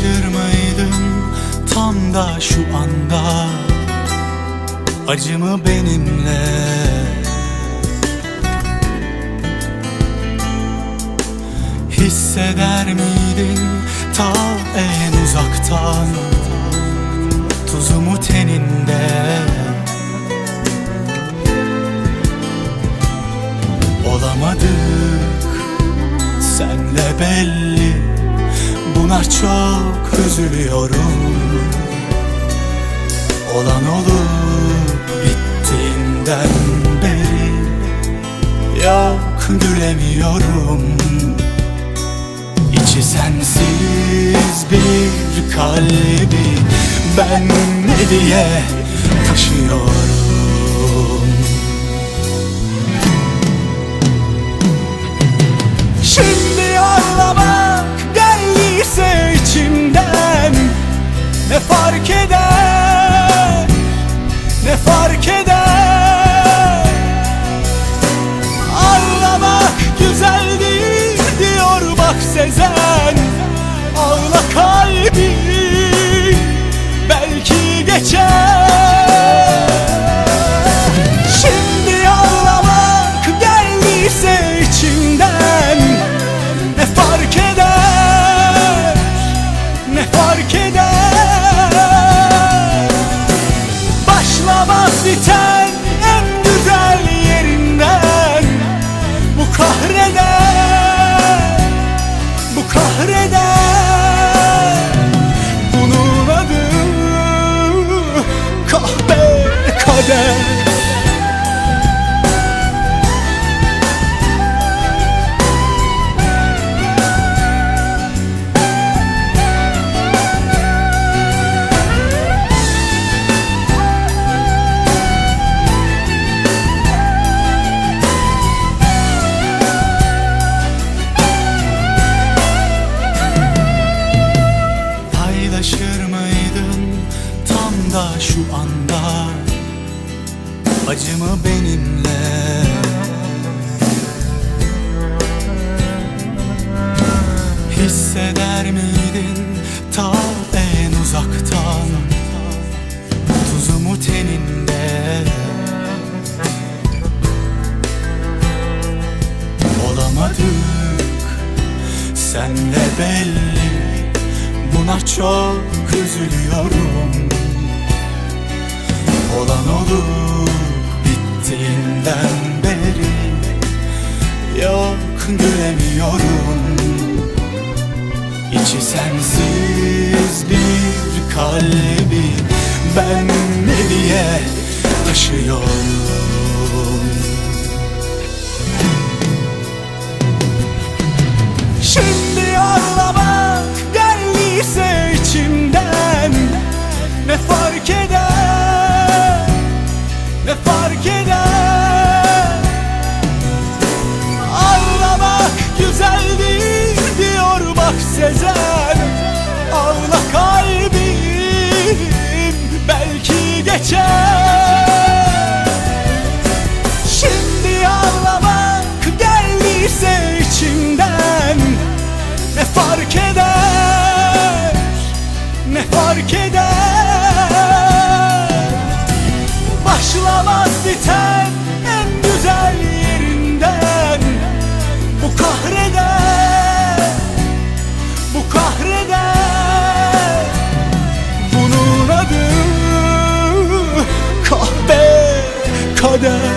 Paylaşır mıydın tam da şu anda? Acımı benimle. Hisseder miydin ta en uzaktan? Tuzumu teninde Buna çok üzülüyorum. Olan olup bittiğinden beri. Yok gülemiyorum. İçi sensiz bir kalbi Ben ne diye taşıyorum Paylaşır mıydın tam da şu anda? Acımı benimle. Hisseder miydin ta en uzaktan? Tuzumu teninde. Olamadık senle belli Buna çok üzülüyorum. Olan olup bittiğinden beri. Yok gülemiyorum İçi sensiz bir kalbi Ben ne diye taşıyorum Sezen Ağla kalbim belki geçer nada.